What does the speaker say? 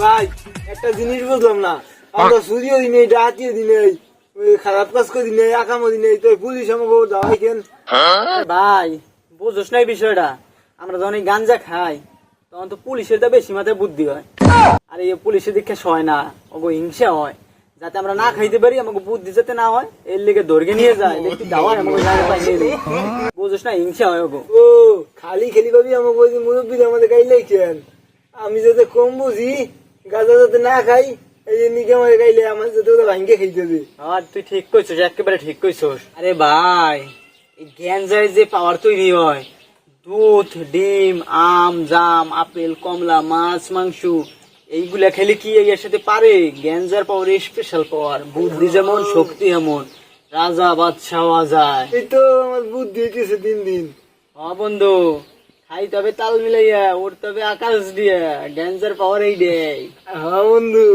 ভাই একটা জিনিস না। আমরা দিনে দিনে খারাপ কাজ করে দিনে দিনে পুলিশ আমাকে দাওয়াই কেন? হ্যাঁ? ভাই বুঝোস না এই বিষয়টা। আমরা যখন গাঞ্জা খাই তখন তো পুলিশের তো বেশি মাথায় বুদ্ধি হয়। হ্যাঁ? আর এই পুলিশের দীক্ষা সয় না ওগো হিংসা হয়। যাতে আমরা না খাইতে পারি আমাকে বুদ্ধি যাতে না হয় এর লেগে দর্গে নিয়ে যায়। দেখি দাওয়ার আমাকে জায়গা পাই নেই বুঝোস না হিংসা হয় ওগো। ও খালি খেলি ভাবি আমাকে ওই মুরব্বী আমাদের গাইলে কেন আমি যাতে কম বুঝি গাঁজা যাতে না খাই এই নিকে আমাদের গাইলে আমার যাতে ওটা ভাঙ্গে খাইতে হবে। আর তুই ঠিক কইছস একেবারে ঠিক কইছস। আরে ভাই এই গ্যাঞ্জায় যে পাওয়ার তৈরি হয় দুধ ডিম আম জাম আপেল কমলা মাছ মাংস এইগুলা খেলে কি এর সাথে পারে? গ্যাঞ্জার পাওয়ার স্পেশাল পাওয়ার বুদ্ধি যেমন শক্তি এমন। রাজা বাদশাহ যায় এই তো আমার বুদ্ধি হইতেছে দিন দিন। হ বন্ধু খাই তবে তাল মিলাইয়া ওর তবে আকাশ দিয়া। গ্যাঞ্জার পাওয়ার এই দেয়। হ্যাঁ বন্ধু।